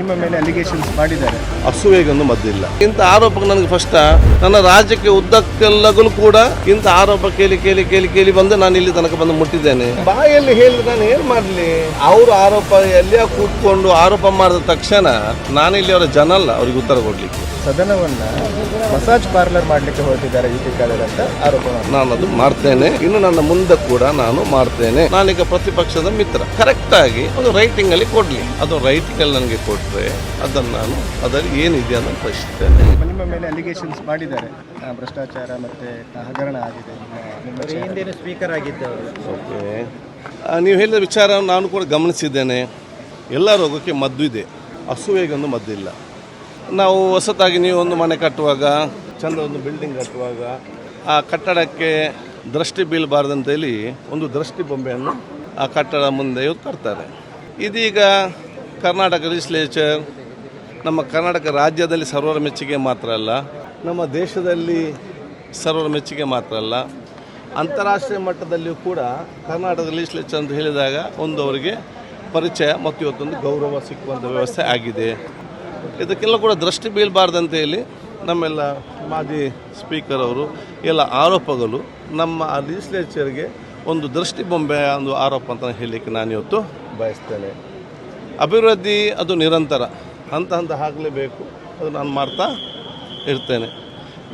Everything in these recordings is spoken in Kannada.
ನಿಮ್ಮ ಮೇಲೆ ಅಲಿಗೇಷನ್ಸ್ ಮಾಡಿದ್ದಾರೆ. ಮದ್ದಿಲ್ಲ ಇಂಥ ಆರೋಪ ನನಗೆ ಫಸ್ಟ್ ನನ್ನ ರಾಜ್ಯಕ್ಕೆ ಉದ್ದಕ್ಕೆಲ್ಲಗಲೂ ಕೂಡ ಇಂಥ ಆರೋಪ ಕೇಳಿ ಕೇಳಿ ಕೇಳಿ ಕೇಳಿ ಬಂದು ನಾನು ಇಲ್ಲಿ ತನಕ ಬಂದು ಮುಟ್ಟಿದ್ದೇನೆ. ಬಾಯಲ್ಲಿ ಹೇಳಿ ನಾನು ಏನ್ ಮಾಡ್ಲಿ? ಅವರು ಆರೋಪ ಎಲ್ಲಿಯ ಕೂತ್ಕೊಂಡು ಆರೋಪ ಮಾಡಿದ ತಕ್ಷಣ ನಾನು ಇಲ್ಲಿ ಅವರ ಜನ ಅಲ್ಲ, ಅವ್ರಿಗೆ ಉತ್ತರ ಕೊಡ್ಲಿಕ್ಕೆ. ಸದನವನ್ನ ಮಸಾಜ್ ಪಾರ್ಲರ್ ಮಾಡಲಿಕ್ಕೆ ಹೊರಟಿದ್ದಾರೆ ಯುಪಿ ಟಿ ಖಾದರ್ ಅಂತ ಆರೋಪ ನಾನು ಅದು ಮಾಡ್ತೇನೆ. ಇನ್ನು ನನ್ನ ಮುಂದೆ ಕೂಡ ನಾನು ಮಾಡ್ತೇನೆ. ನಾನೀಗ ಪ್ರತಿಪಕ್ಷದ ಮಿತ್ರ. ಕರೆಕ್ಟ್ ಆಗಿ ಒಂದು ರೈಟಿಂಗ್ ಅಲ್ಲಿ ಕೊಡ್ಲಿ. ಅದು ರೈಟಿಂಗ್ ಅಲ್ಲಿ ನನಗೆ ಕೊಟ್ಟರೆ ಅದನ್ನು ನಾನು ಅದರಲ್ಲಿ ಏನಿದೆ ಅಂತ ಪ್ರಶ್ನಿಸ್ತೇನೆ ನಿಮ್ಮ ಮೇಲೆ ಅಲಿಗೇಷನ್ಸ್ ಮಾಡಿದ್ದಾರೆ. ಭ್ರಷ್ಟಾಚಾರ ಮತ್ತೆ ಹಗರಣ ಆಗಿದೆ. ಹಿಂದಿನ ಸ್ಪೀಕರ್ ಆಗಿದ್ದವರು ಓಕೆ ಆ, ನೀವು ಹೇಳಿದ ವಿಚಾರ ನಾನು ಕೂಡ ಗಮನಿಸಿದ್ದೇನೆ. ಎಲ್ಲ ರೋಗಕ್ಕೆ ಮದ್ದು ಇದೆ. ಹಸುವೆಗೊಂದು ಮದ್ದಿಲ್ಲ. ನಾವು ಹೊಸತಾಗಿ ನೀವು ಒಂದು ಮನೆ ಕಟ್ಟುವಾಗ, ಚಂದ ಒಂದು ಬಿಲ್ಡಿಂಗ್ ಕಟ್ಟುವಾಗ, ಆ ಕಟ್ಟಡಕ್ಕೆ ದೃಷ್ಟಿ ಬೀಳಬಾರ್ದಂತೇಳಿ ಒಂದು ದೃಷ್ಟಿ ಬೊಂಬೆಯನ್ನು ಆ ಕಟ್ಟಡ ಮುಂದೆ ಕಟ್ತಾರೆ ಇದೀಗ ಕರ್ನಾಟಕ ಲೆಜಿಸ್ಲೇಚರ್ ನಮ್ಮ ಕರ್ನಾಟಕ ರಾಜ್ಯದಲ್ಲಿ ಸರ್ವರ ಮೆಚ್ಚುಗೆ ಮಾತ್ರ ಅಲ್ಲ, ನಮ್ಮ ದೇಶದಲ್ಲಿ ಸರ್ವರ ಮೆಚ್ಚುಗೆ ಮಾತ್ರ ಅಲ್ಲ, ಅಂತಾರಾಷ್ಟ್ರೀಯ ಮಟ್ಟದಲ್ಲಿಯೂ ಕೂಡ ಕರ್ನಾಟಕ ಲೆಜಿಸ್ಲೇಚರ್ ಅಂತ ಹೇಳಿದಾಗ ಒಂದು ಅವರಿಗೆ ಪರಿಚಯ ಮತ್ತು ಇವತ್ತೊಂದು ಗೌರವ ಸಿಕ್ಕುವಂಥ ವ್ಯವಸ್ಥೆ ಆಗಿದೆ. ಇದಕ್ಕೆಲ್ಲ ಕೂಡ ದೃಷ್ಟಿ ಬೀಳಬಾರ್ದಂತ ಹೇಳಿ ನಮ್ಮೆಲ್ಲ ಮಾಜಿ ಸ್ಪೀಕರ್ ಅವರು ಎಲ್ಲ ಆರೋಪಗಳು ನಮ್ಮ ಲೆಜಿಸ್ಲೇಚರ್ಗೆ ಒಂದು ದೃಷ್ಟಿ ಬೊಂಬೆ ಒಂದು ಆರೋಪ ಅಂತ ಹೇಳಲಿಕ್ಕೆ ನಾನು ಇವತ್ತು ಬಯಸ್ತೇನೆ. ಅಭಿವೃದ್ಧಿ ಅದು ನಿರಂತರ. ಹಂತ ಹಂತ ಆಗಲೇಬೇಕು. ಅದು ನಾನು ಮಾಡ್ತಾ ಇರ್ತೇನೆ.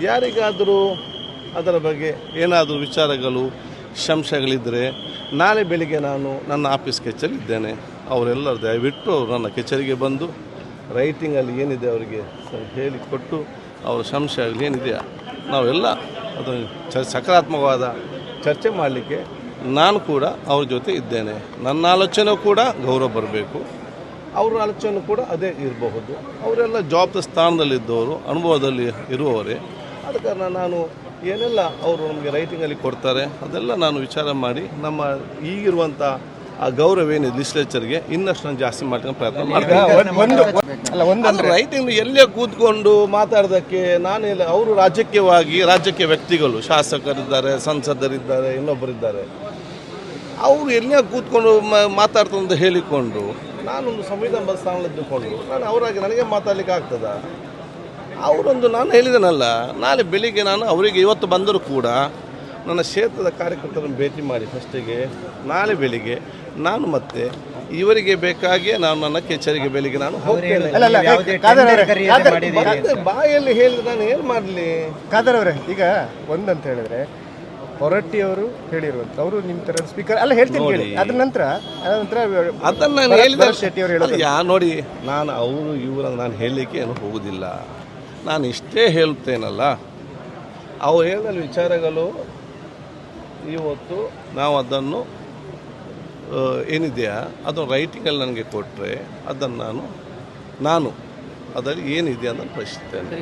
ಯಾರಿಗಾದರೂ ಅದರ ಬಗ್ಗೆ ಏನಾದರೂ ವಿಚಾರಗಳು ಶಂಶಗಳಿದ್ದರೆ ನಾಳೆ ಬೆಳಿಗ್ಗೆ ನಾನು ನನ್ನ ಆಫೀಸ್ ಕಚೇರಿಯಿದ್ದೇನೆ ಅವರೆಲ್ಲರೂ ದಯವಿಟ್ಟು ನನ್ನ ಕಚೇರಿಗೆ ಬಂದು ರೈಟಿಂಗಲ್ಲಿ ಏನಿದೆ ಅವರಿಗೆ? ಹೇಳಿಕೊಟ್ಟು ಅವರ ಸಂಶಯಗಳು ಏನಿದೆಯಾ? ನಾವೆಲ್ಲ ಅದು ಚ ಸಕಾರಾತ್ಮಕವಾದ ಚರ್ಚೆ ಮಾಡಲಿಕ್ಕೆ ನಾನು ಕೂಡ ಅವ್ರ ಜೊತೆ ಇದ್ದೇನೆ. ನನ್ನ ಆಲೋಚನೆ ಕೂಡ ಗೌರವ ಬರಬೇಕು. ಅವರ ಆಲೋಚನೆ ಕೂಡ ಅದೇ ಇರಬಹುದು. ಅವರೆಲ್ಲ ಜಾಬ್ ಸ್ಥಾನದಲ್ಲಿದ್ದವರು ಅನುಭವದಲ್ಲಿ ಇರುವವರೇ. ಆದ ಕಾರಣ ನಾನು ಏನೆಲ್ಲ ಅವರು ನಮಗೆ ರೈಟಿಂಗಲ್ಲಿ ಕೊಡ್ತಾರೆ, ಅದೆಲ್ಲ ನಾನು ವಿಚಾರ ಮಾಡಿ ನಮ್ಮ ಈಗಿರುವಂಥ ಆ ಗೌರವ ಏನಿದೆ ಲಿಸ್ಲೇಚರ್ಗೆ ಇನ್ನಷ್ಟು ನಾನು ಜಾಸ್ತಿ ಮಾಡ್ಕೊಂಡು ಪ್ರಯತ್ನ ಮಾಡ್ತೀನಿ. ರೈಟಿಂಗ್ ಎಲ್ಲೇ ಕೂತ್ಕೊಂಡು ಮಾತಾಡೋದಕ್ಕೆ ನಾನೆಲ್ಲ ಅವರು ರಾಜಕೀಯವಾಗಿ ರಾಜಕೀಯ ವ್ಯಕ್ತಿಗಳು ಶಾಸಕರಿದ್ದಾರೆ ಸಂಸದರಿದ್ದಾರೆ ಇನ್ನೊಬ್ಬರಿದ್ದಾರೆ. ಅವರು ಎಲ್ಲೇ ಕೂತ್ಕೊಂಡು ಮಾತಾಡ್ತಾರೆ ಅಂತ ಹೇಳಿಕೊಂಡು ನಾನೊಂದು ಸಂವಿಧಾನ ಸ್ಥಾನದಲ್ಲಿದ್ದುಕೊಂಡು ನಾನು ಅವರಾಗಿ ನನಗೆ ಮಾತಾಡ್ಲಿಕ್ಕೆ ಆಗ್ತದ? ಅವರೊಂದು ನಾನು ಹೇಳಿದನಲ್ಲ ನಾಳೆ ಬೆಳಿಗ್ಗೆ ನಾನು ಅವರಿಗೆ ಇವತ್ತು ಬಂದರೂ ಕೂಡ ನನ್ನ ಕ್ಷೇತ್ರದ ಕಾರ್ಯಕರ್ತರನ್ನು ಭೇಟಿ ಮಾಡಿ ಫಸ್ಟಿಗೆ ನಾಳೆ ಬೆಳಿಗ್ಗೆ ನಾನು ಮತ್ತೆ ಇವರಿಗೆ ಬೇಕಾಗಿ ನಾನು ನನ್ನ ಕೆಚರಿಗೆ ಬೆಳಿಗ್ಗೆ ನಾನು ಹೋಗ್ತೇನೆ. ಮತ್ತೆ ಬಾಯಲ್ಲಿ ಹೇಳಿದ್ರೆ ನಾನು ಏನು ಮಾಡಲಿ? ಖಾದರ್ ಅವರೇ ಈಗ ಒಂದಂತ ಹೇಳಿದ್ರೆ ಹೊರಟ್ಟಿಯವರು ಹೇಳಿರುವಂತ ಅವರು ನಿಮ್ಮ ತರ ಸ್ಪೀಕರ್ ಅಲ್ಲ ಹೇಳ್ತೀನಿ ಹೇಳಿ ಅದ್ರ ನಂತರ ಅದ ನಂತರ ಅದನ್ನು ನಾನು ಹೇಳಿದ ಶೆಟ್ಟಿ ಅವರು ಹೇಳಿ ಯಾ ನೋಡಿ ನಾನು ಅವರು ಇವರ ನಾನು ಹೇಳಲಿಕ್ಕೆ ಏನು ಹೋಗುವುದಿಲ್ಲ ನಾನು ಇಷ್ಟೇ ಹೇಳ್ತೇನಲ್ಲ ಅವ್ರು ಹೇಳಿದ ವಿಚಾರಗಳು ಇವತ್ತು ನಾವು ಅದನ್ನು ಏನಿದೆಯಾ? ಅದು ರೈಟಿಂಗಲ್ಲಿ ನನಗೆ ಕೊಟ್ಟರೆ ಅದನ್ನು ನಾನು ನಾನು ಅದರಲ್ಲಿ ಏನಿದೆ ಅಂತ ಪ್ರಶ್ನಿಸ್ತೇನೆ.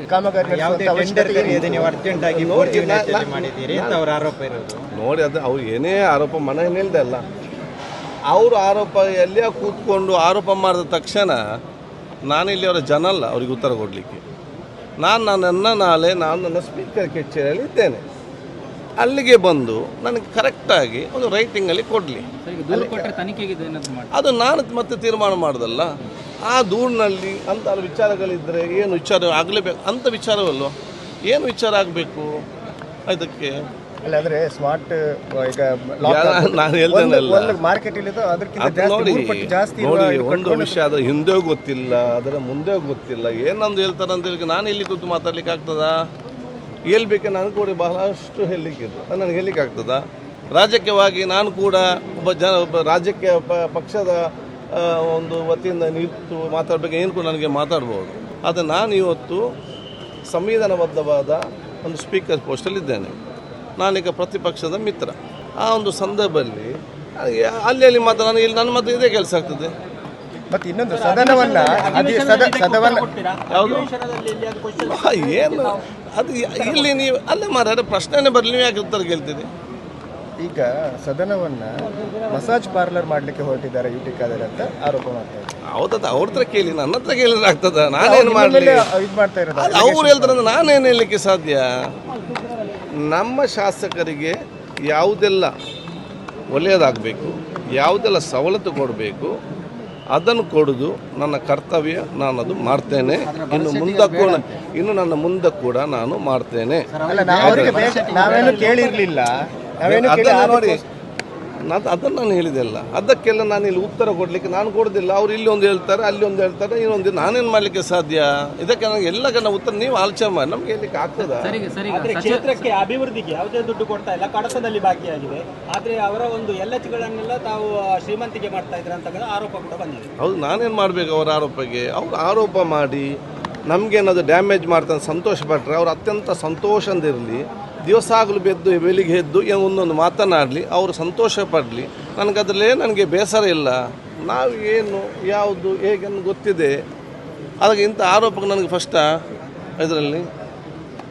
ನೋಡಿ, ಅದು ಅವ್ರು ಏನೇ ಆರೋಪ ಮನೆ ಹೇಳ್ದೆ ಅಲ್ಲ. ಅವರು ಆರೋಪ ಎಲ್ಲಿಯ ಕೂತ್ಕೊಂಡು ಆರೋಪ ಮಾಡಿದ ತಕ್ಷಣ ನಾನಿಲ್ಲಿ ಅವರ ಜನ ಅಲ್ಲ ಅವ್ರಿಗೆ ಉತ್ತರ ಕೊಡಲಿಕ್ಕೆ. ನಾನು ನನ್ನ ನಾಳೆ ನಾನು ನನ್ನ ಸ್ಪೀಕರ್ ಕಚೇರಿಯಲ್ಲಿ ಇದ್ದೇನೆ ಅಲ್ಲಿಗೆ ಬಂದು ನನಗೆ ಕರೆಕ್ಟಾಗಿ ಒಂದು ರೈಟಿಂಗಲ್ಲಿ ಕೊಡಲಿ. ಅದು ನಾನು ಮತ್ತೆ ತೀರ್ಮಾನ ಮಾಡೋದಲ್ಲ. ಆ ದೂರಿನಲ್ಲಿ ಅಂತ ವಿಚಾರಗಳಿದ್ದರೆ ಏನು ವಿಚಾರ ಆಗಲೇಬೇಕು? ಅಂತ ವಿಚಾರವಲ್ವ? ಏನು ವಿಚಾರ ಆಗಬೇಕು? ಅದಕ್ಕೆ ಅಲ್ಲ ಅಂದ್ರೆ ಸ್ಮಾರ್ಟ್ ಈಗ ಯಾ- ನಾನು. ಮಾರ್ಕೆಟ್ ಜಾಸ್ತಿ ನೋಡಿ ಜಾಸ್ತಿ ನೋಡಿ ಒಂದು ವಿಷಯ ಅದರ ಹಿಂದೆ ಗೊತ್ತಿಲ್ಲ ಅದರ ಮುಂದೆ ಗೊತ್ತಿಲ್ಲ. ಏನಂದು ಹೇಳ್ತಾರೆ ಅಂತ ಹೇಳಿ ನಾನು ಇಲ್ಲಿ ಕೂತು ಮಾತಾಡ್ಲಿಕ್ಕೆ ಆಗ್ತದಾ ಹೇಳ್ಬೇಕು, ನಾನು ಕೂಡ ಬಹಳಷ್ಟು ಹೇಳಲಿಕ್ಕಿದ್ದು ಅದು ನನಗೆ ಹೇಳಲಿಕ್ಕೆ ಆಗ್ತದ? ರಾಜಕೀಯವಾಗಿ ನಾನು ಕೂಡ ಒಬ್ಬ ಜನ, ಒಬ್ಬ ರಾಜಕೀಯ ಪಕ್ಷದ ಒಂದು ವತಿಯಿಂದ ನಿಂತು ಮಾತಾಡಬೇಕು, ಏನು ಕೂಡ ನನಗೆ ಮಾತಾಡ್ಬೋದು. ಆದರೆ ನಾನು ಇವತ್ತು ಸಂವಿಧಾನಬದ್ಧವಾದ ಒಂದು ಸ್ಪೀಕರ್ ಪೋಸ್ಟಲ್ಲಿದ್ದೇನೆ ನಾನೀಗ ಪ್ರತಿಪಕ್ಷದ ಮಿತ್ರ. ಆ ಒಂದು ಸಂದರ್ಭದಲ್ಲಿ ಅಲ್ಲಿ ಅಲ್ಲಿ ಮಾತ್ರ ನನಗೆ ಇಲ್ಲಿ, ನನ್ನ ಮಾತ್ರ ಇದೇ ಕೆಲಸ ಆಗ್ತದೆ. ಮತ್ತೆ ಇನ್ನೊಂದು ಸದನವನ್ನ ಅದೇ ಸದ- ಸದವನ್ನ ಏನು? ಅದು ಇಲ್ಲಿ ನೀವು ಅಲ್ಲ ಮಾರಾಟ ಪ್ರಶ್ನೆನೇ ಬರಲಿ ಯಾಕೆ ಉತ್ತರ ಕೇಳ್ತೀರಿ? ಈಗ ಸದನವನ್ನ ಮಸಾಜ್ ಪಾರ್ಲರ್ ಮಾಡ್ಲಿಕ್ಕೆ ಹೊರಟಿದ್ದಾರೆ ಯುಟಿ ಖಾದರ್ ಅಂತ ಆರೋಪ ಮಾಡ್ತಾ ಇದ್ದಾರೆ. ಹೌದದ ಅವ್ರ ಹತ್ರ ಕೇಳಿ ನನ್ನ ಹತ್ರ ಕೇಳಿದ್ರೆ ಆಗ್ತದ? ನಾನೇನು ಮಾಡಲಿ? ಇದು ಮಾಡ್ತಾ ಇರೋದು. ಅವ್ರು ಹೇಳ್ತಾರೆ ಅಂದ್ರೆ ನಾನೇನು ಹೇಳಲಿಕ್ಕೆ ಸಾಧ್ಯ? ನಮ್ಮ ಶಾಸಕರಿಗೆ ಯಾವುದೆಲ್ಲ ಒಳ್ಳೆಯದಾಗಬೇಕು ಯಾವುದೆಲ್ಲ ಸವಲತ್ತು ಕೊಡಬೇಕು ಅದನ್ನು ಕೊಡೋದು ನನ್ನ ಕರ್ತವ್ಯ ನಾನು ಅದು ಮಾಡ್ತೇನೆ. ಇನ್ನು ಮುಂದಕ್ಕೂ ಇನ್ನು ನನ್ನ ಮುಂದೆ ಕೂಡ ನಾನು ಮಾಡ್ತೇನೆ. ನಾವೇನು ಕೇಳಿರ್ಲಿಲ್ಲ. ನೋಡಿ. ನಾನು ಅದನ್ನು ನಾನು ಹೇಳಿದೆಲ್ಲ ಅದಕ್ಕೆಲ್ಲ ನಾನು ಇಲ್ಲಿ ಉತ್ತರ ಕೊಡಲಿಕ್ಕೆ ನಾನು ಕೊಡೋದಿಲ್ಲ. ಅವ್ರು ಇಲ್ಲಿ ಒಂದು ಹೇಳ್ತಾರೆ ಅಲ್ಲಿ ಒಂದು ಹೇಳ್ತಾರೆ ಇನ್ನೊಂದು ನಾನೇನು ಮಾಡಲಿಕ್ಕೆ ಸಾಧ್ಯ? ಇದಕ್ಕೆ ನನಗೆ ಎಲ್ಲ ಕನ್ನ ಉತ್ತರ ನೀವು ಆಲೋಚನೆ ಮಾಡಿ. ನಮ್ಗೆ ಹೇಳಲಿಕ್ಕೆ ಆಗ್ತದೆ? ಆದ್ರೆ ಕ್ಷೇತ್ರಕ್ಕೆ ಅಭಿವೃದ್ಧಿಗೆ ಯಾವುದೇ ದುಡ್ಡು ಕೊಡ್ತಾ ಇಲ್ಲ ಕಡತದಲ್ಲಿ ಬಾಕಿಯಾಗಿದೆ ಆದರೆ ಅವರ ಒಂದು ಎಲ್ಲಚ್ಚುಗಳನ್ನೆಲ್ಲ ತಾವು ಶ್ರೀಮಂತಿಗೆ ಮಾಡ್ತಾ ಇದ್ರೆ ಅಂತ ಆರೋಪ ಕೂಡ ಬಂದಿದೆ. ಹೌದು ನಾನೇನು ಮಾಡಬೇಕು ಅವರ ಆರೋಪಕ್ಕೆ? ಅವ್ರು ಆರೋಪ ಮಾಡಿ ನಮಗೇನಾದ್ರು ಡ್ಯಾಮೇಜ್ ಮಾಡ್ತಾನೆ ಸಂತೋಷ ಪಟ್ಟರೆ ಅವ್ರು ಅತ್ಯಂತ ಸಂತೋಷದಿಂದಿರಲಿ ದಿವಸ ಆಗಲು ಬೆದ್ದು, ಬೆಳಿಗ್ಗೆ ಎದ್ದು ಒಂದೊಂದು ಮಾತನಾಡಲಿ, ಅವರು ಸಂತೋಷ ಪಡಲಿ. ನನಗೆ ಅದರಲ್ಲೇ ನನಗೆ ಬೇಸರ ಇಲ್ಲ. ನಾವು ಏನು, ಯಾವುದು, ಹೇಗೆ ಗೊತ್ತಿದೆ. ಅದಕ್ಕೆ ಇಂಥ ಆರೋಪಕ್ಕೆ ನನಗೆ ಫಸ್ಟ ಇದರಲ್ಲಿ.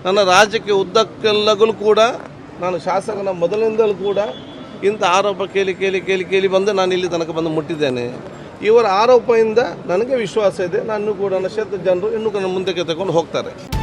ನನ್ನ ರಾಜ್ಯಕ್ಕೆ ಉದ್ದಕ್ಕೆಲ್ಲಗಲು ಕೂಡ, ನಾನು ಶಾಸಕನ ಮೊದಲಿಂದಲೂ ಕೂಡ ಇಂಥ ಆರೋಪ ಕೇಳಿ ಕೇಳಿ ಕೇಳಿ ಕೇಳಿ ಬಂದು ನಾನು ಇಲ್ಲಿ ತನಕ ಬಂದು ಮುಟ್ಟಿದ್ದೇನೆ. ಇವರ ಆರೋಪದಿಂದ ನನಗೆ ವಿಶ್ವಾಸ ಇದೆ. ನಾನು ಕೂಡ ನನ್ನ ಜನರು ಇನ್ನೂ ಮುಂದಕ್ಕೆ ತಗೊಂಡು ಹೋಗ್ತಾರೆ.